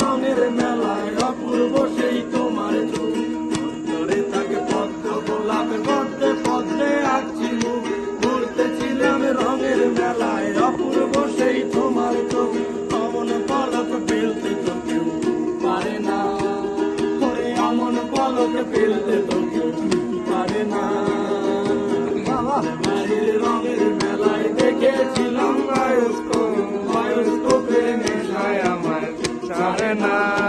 রঙের মেলায় অপূর্ব সেই তোমার ধরে থাকে পদ্ম, গোলাপ পদ্মে পদ্মে আঁকছি ঘুরতেছিলাম রঙের মেলায় অপূর্ব সেই তোমার চোখ অমন পলক ফেলতে তো কেউ পারে না। করে অমন পলক ফেলতে তো কেউ পারে না। বাবা, বাড়ির arena.